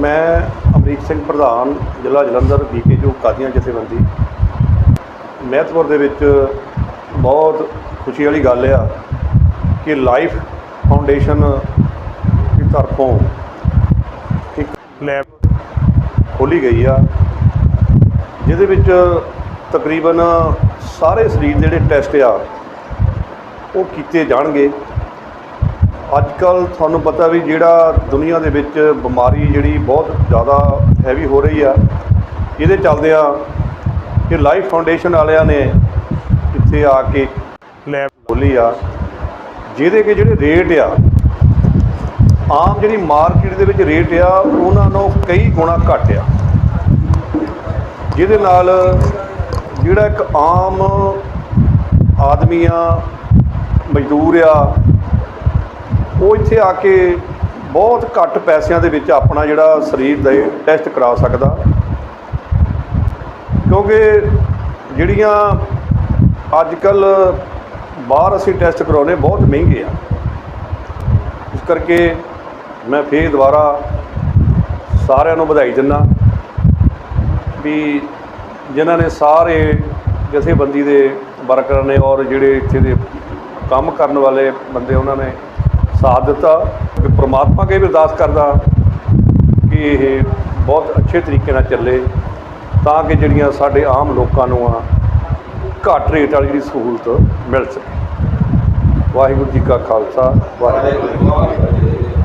ਮੈਂ ਅਮਰੀਕ ਸਿੰਘ ਪ੍ਰਧਾਨ ਜ਼ਿਲ੍ਹਾ ਜਲੰਧਰ ਬੀਕੇ ਜੋ ਕਾਦੀਆਂ ਜਥੇਬੰਦੀ। ਮਹਿਤਪੁਰ ਦੇ ਵਿੱਚ ਬਹੁਤ ਖੁਸ਼ੀ ਵਾਲੀ ਗੱਲ ਆ ਕਿ ਲਾਈਫ ਫਾਊਂਡੇਸ਼ਨ ਦੀ ਤਰਫੋਂ ਇੱਕ ਲੈਬ ਖੋਲੀ ਗਈ ਆ, ਜਿਹਦੇ ਵਿੱਚ ਤਕਰੀਬਨ ਸਾਰੇ ਸਰੀਰ ਦੇ ਜਿਹੜੇ ਟੈਸਟ ਆ, ਉਹ ਕੀਤੇ ਜਾਣਗੇ। ਅੱਜ ਕੱਲ ਤੁਹਾਨੂੰ ਪਤਾ ਵੀ ਜਿਹੜਾ ਦੁਨੀਆ ਦੇ ਵਿੱਚ ਬਿਮਾਰੀ ਜਿਹੜੀ ਬਹੁਤ ਜ਼ਿਆਦਾ ਹੈਵੀ ਹੋ ਰਹੀ ਆ ਇਹਦੇ ਚੱਲਦੇ ਆ ਕਿ ਲਾਈਫ ਫਾਊਂਡੇਸ਼ਨ ਵਾਲਿਆਂ ਨੇ ਇੱਥੇ ਆ ਕੇ ਲੈਬ ਖੋਲੀ ਆ ਜਿਹਦੇ ਕਿ ਜਿਹੜੇ ਰੇਟ ਆ ਆਮ ਜਿਹੜੀ ਮਾਰਕੀਟ ਦੇ ਵਿੱਚ ਰੇਟ ਆ ਉਹਨਾਂ ਨਾਲੋਂ ਕਈ ਗੁਣਾ ਘੱਟ ਆ। ਜਿਹਦੇ ਨਾਲ ਜਿਹੜਾ ਇੱਕ ਆਮ ਆਦਮੀ ਆ ਮਜ਼ਦੂਰ ਆ ਉਹ ਇੱਥੇ ਆ ਕੇ ਬਹੁਤ ਘੱਟ ਪੈਸਿਆਂ ਦੇ ਵਿੱਚ ਆਪਣਾ ਜਿਹੜਾ ਸਰੀਰ ਦਾ ਟੈਸਟ ਕਰਾ ਸਕਦਾ। ਕਿਉਂਕਿ ਜਿਹੜੀਆਂ ਅੱਜ ਕੱਲ ਬਾਹਰ ਅਸੀਂ ਟੈਸਟ ਕਰਾਉਣੇ ਬਹੁਤ ਮਹਿੰਗੇ ਆ। ਇਸ ਕਰਕੇ ਮੈਂ ਫੇਰ ਦੁਬਾਰਾ ਸਾਰਿਆਂ ਨੂੰ ਵਧਾਈ ਦਿੰਦਾ ਵੀ ਜਿਨ੍ਹਾਂ ਨੇ ਸਾਰੇ ਜਥੇਬੰਦੀ ਦੇ ਵਰਕਰਾਂ ਨੇ ਔਰ ਜਿਹੜੇ ਇੱਥੇ ਦੇ ਕੰਮ ਕਰਨ ਵਾਲੇ ਬੰਦੇ, ਉਹਨਾਂ ਨੇ ਸਾਥ ਦਿੱਤਾ ਕਿ ਪ੍ਰਮਾਤਮਾ ਕੇ ਵੀ ਅਰਦਾਸ ਕਰਦਾ ਕਿ ਇਹ ਬਹੁਤ ਅੱਛੇ ਤਰੀਕੇ ਨਾਲ ਚੱਲੇ ਤਾਂ ਕਿ ਜਿਹੜੀਆਂ ਸਾਡੇ ਆਮ ਲੋਕਾਂ ਨੂੰ ਆ ਘੱਟ ਰੇਟ ਵਾਲੀ ਜਿਹੜੀ ਸਹੂਲਤ ਮਿਲ ਸਕੇ। ਵਾਹਿਗੁਰੂ ਜੀ ਕਾ ਖਾਲਸਾ, ਵਾਹਿਗੁਰੂ ਜੀ ਕੀ ਫਤਿਹ।